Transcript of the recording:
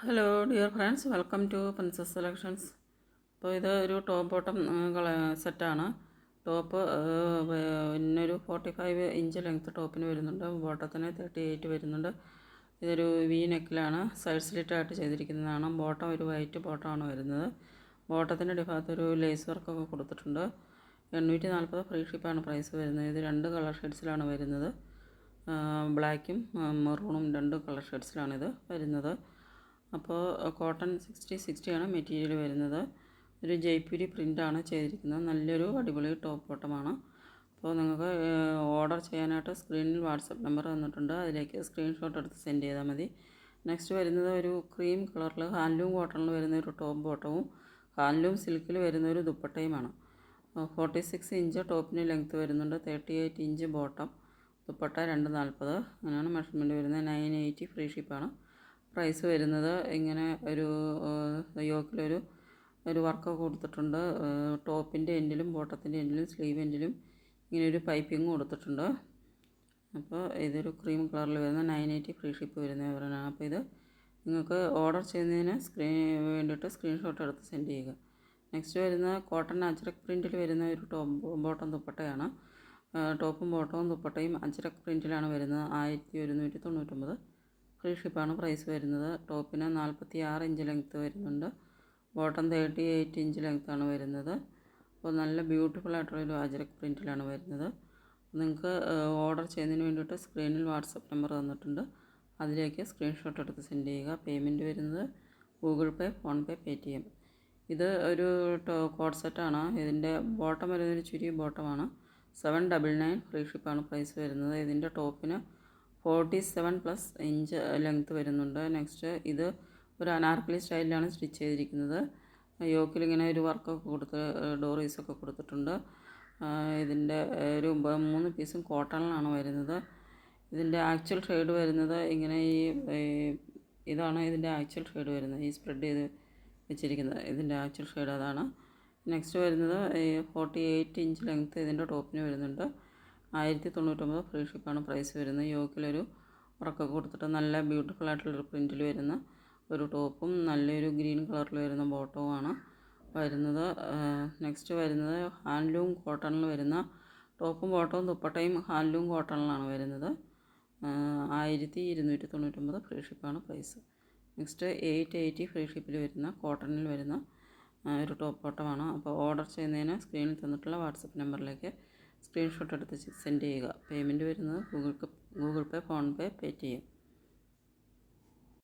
Hello dear friends welcome to princess selections അപ്പോൾ ഇത് ഒരു ടോപ്പ് ബോട്ടം സെറ്റാണ് ടോപ്പ് പിന്നെ ഒരു ഫോർട്ടി ഫൈവ് ഇഞ്ച് ലെങ്ത്ത് ടോപ്പിന് വരുന്നുണ്ട്. ബോട്ടത്തിന് തേർട്ടി എയ്റ്റ് വരുന്നുണ്ട്. ഇതൊരു വി നെക്കിലാണ് സൈഡ് സ്ലിറ്റായിട്ട് ചെയ്തിരിക്കുന്നതാണ്. ബോട്ടം ഒരു വൈറ്റ് ബോട്ടമാണ് വരുന്നത്. ബോട്ടത്തിന്റെ അടിഭാഗത്ത് ഒരു ലേസ് വർക്കൊക്കെ കൊടുത്തിട്ടുണ്ട്. എണ്ണൂറ്റി നാൽപ്പത് ഫ്രീ ഷിപ്പാണ് പ്രൈസ് വരുന്നത്. ഇത് രണ്ട് കളർ ഷെയ്ഡ്സിലാണ് വരുന്നത്. ബ്ലാക്കും മെറൂണും രണ്ട് കളർ ഷെയ്ഡ്സിലാണിത് വരുന്നത്. അപ്പോൾ കോട്ടൺ സിക്സ്റ്റി സിക്സ്റ്റിയാണ് മെറ്റീരിയൽ വരുന്നത്. ഒരു ജയ്പൂരി പ്രിന്റാണ് ചെയ്തിരിക്കുന്നത്. നല്ലൊരു അടിപൊളി ടോപ്പ് ബോട്ടമാണ് അപ്പോൾ നിങ്ങൾക്ക് ഓർഡർ ചെയ്യാനായിട്ട് സ്ക്രീനിൽ വാട്സപ്പ് നമ്പർ തന്നിട്ടുണ്ട്. അതിലേക്ക് സ്ക്രീൻഷോട്ട് എടുത്ത് സെൻഡ് ചെയ്താൽ മതി. നെക്സ്റ്റ് വരുന്നത് ഒരു ക്രീം കളറിൽ ഹാൻഡ്ലൂം കോട്ടണിൽ വരുന്ന ഒരു ടോപ്പ് ബോട്ടവും ഹാൻഡ്ലൂം സിൽക്കിൽ വരുന്ന ഒരു ദുപ്പട്ടയുമാണ് ഫോർട്ടി സിക്സ് ഇഞ്ച് ടോപ്പിന് ലെങ്ത്ത് വരുന്നുണ്ട്. Thirty eight inch bottom dupatta രണ്ട് നാൽപ്പത് അങ്ങനെയാണ് മെഷർമെന്റ് വരുന്നത്. നയൻ എയ്റ്റി ഫ്രീ ഷിപ്പാണ് പ്രൈസ് വരുന്നത് ഇങ്ങനെ ഒരു യോക്കിലൊരു ഒരു വർക്ക് കൊടുത്തിട്ടുണ്ട്. ടോപ്പിന്റെ എൻഡിലും ബോട്ടത്തിന്റെ എൻഡിലും സ്ലീവ് എൻഡിലും ഇങ്ങനെ ഒരു പൈപ്പിംഗ് കൊടുത്തിട്ടുണ്ട്. അപ്പോൾ ഇതൊരു ക്രീം കളറിൽ വരുന്ന നയൻ എയ്റ്റി ഫ്രീ ഷിപ്പ് വരുന്ന വിവരമാണ്. അപ്പോൾ ഇത് നിങ്ങൾക്ക് ഓർഡർ ചെയ്യുന്നതിന് സ്ക്രീൻ വേണ്ടിയിട്ട് സ്ക്രീൻഷോട്ട് എടുത്ത് സെൻഡ് ചെയ്യുക. നെക്സ്റ്റ് വരുന്ന കോട്ടൺ അജ്രക് പ്രിന്റിൽ വരുന്ന ഒരു ടോപ്പ് ബോട്ടം ദുപ്പട്ടയാണ്. ടോപ്പും ബോട്ടവും ദുപ്പട്ടയും അജ്രക് പ്രിന്റിലാണ് വരുന്നത്. ആയിരത്തി ഒരുന്നൂറ്റി തൊണ്ണൂറ്റൊമ്പത്. ഫ്രീ ഷിപ്പാണ് പ്രൈസ് വരുന്നത്. ടോപ്പിന് നാൽപ്പത്തി ആറ് ഇഞ്ച് ലെങ്ത്ത് വരുന്നുണ്ട്. ബോട്ടം തേർട്ടി എയ്റ്റ് ഇഞ്ച് ലെങ്ത്താണ് വരുന്നത്. അപ്പോൾ നല്ല ബ്യൂട്ടിഫുൾ ആയിട്ടുള്ളൊരു ആജരക് പ്രിന്റിലാണ് വരുന്നത്. നിങ്ങൾക്ക് ഓർഡർ ചെയ്യുന്നതിന് വേണ്ടിയിട്ട് സ്ക്രീനിൽ വാട്സപ്പ് നമ്പർ തന്നിട്ടുണ്ട്. അതിലേക്ക് സ്ക്രീൻഷോട്ട് എടുത്ത് സെൻഡ് ചെയ്യുക. പേയ്മെന്റ് വരുന്നത് ഗൂഗിൾ പേ ഫോൺപേ പേ ടി എം ഇത് ഒരു കോഡ് സെറ്റാണ് ഇതിന്റെ ബോട്ടം വരുന്നൊരു ചുരി ബോട്ടമാണ് സെവൻ ഡബിൾ നയൻ ഫ്രീ ഷിപ്പാണ് പ്രൈസ് വരുന്നത്. ഇതിന്റെ ടോപ്പിന് forty seven plus inch length വരുന്നുണ്ട്. നെക്സ്റ്റ് ഇത് ഒരു അനാർക്കലി സ്റ്റൈലിലാണ് സ്റ്റിച്ച് ചെയ്തിരിക്കുന്നത്. യോക്കിൽ ഇങ്ങനെ ഒരു വർക്കൊക്കെ കൊടുത്ത് ഡോറീസൊക്കെ കൊടുത്തിട്ടുണ്ട്. ഇതിന്റെ ഒരു മൂന്ന് പീസും കോട്ടണിലാണ് വരുന്നത്. ഇതിന്റെ ആക്ച്വൽ ഷെയ്ഡ് വരുന്നത് ഇങ്ങനെ ഈ ഇതാണ് ഇതിന്റെ ആക്ച്വൽ ഷെയ്ഡ് വരുന്നത്. ഈ സ്പ്രെഡ് ചെയ്ത് വെച്ചിരിക്കുന്നത് ഇതിന്റെ ആക്ച്വൽ ഷെയ്ഡ് അതാണ്. നെക്സ്റ്റ് വരുന്നത് ഫോർട്ടി എയ്റ്റ് ഇഞ്ച് ലെങ്ത്ത് ഇതിന്റെ ടോപ്പിന് വരുന്നുണ്ട്. ആയിരത്തി തൊണ്ണൂറ്റൊമ്പത് ഫ്രീ ഷിപ്പാണ് പ്രൈസ് വരുന്നത്. യോക്കിലൊരു വർക്കൊക്കെ കൊടുത്തിട്ട് നല്ല ബ്യൂട്ടിഫുൾ ആയിട്ടുള്ളൊരു പ്രിന്റിൽ വരുന്ന ഒരു ടോപ്പും നല്ലൊരു ഗ്രീൻ കളറിൽ വരുന്ന ബോട്ടവുമാണ് വരുന്നത്. നെക്സ്റ്റ് വരുന്നത് ഹാൻഡ്ലൂം കോട്ടണിൽ വരുന്ന ടോപ്പും ബോട്ടവും ദുപ്പട്ടയും ഹാൻഡ്ലൂം കോട്ടണിലാണ് വരുന്നത്. ആയിരത്തി ഇരുന്നൂറ്റി തൊണ്ണൂറ്റൊമ്പത് free ഷിപ്പാണ് price next eight eighty free ഷിപ്പിൽ വരുന്ന കോട്ടണിൽ വരുന്ന ഒരു ടോപ്പ് ബോട്ടമാണ് അപ്പോൾ ഓർഡർ ചെയ്യുന്നതിന് സ്ക്രീനിൽ തന്നിട്ടുള്ള വാട്സപ്പ് നമ്പറിലേക്ക് സ്ക്രീൻഷോട്ട് എടുത്ത് സെൻഡ് ചെയ്യുക. പേയ്മെന്റ് വരുന്നത് Google Google Pay PhonePe Paytm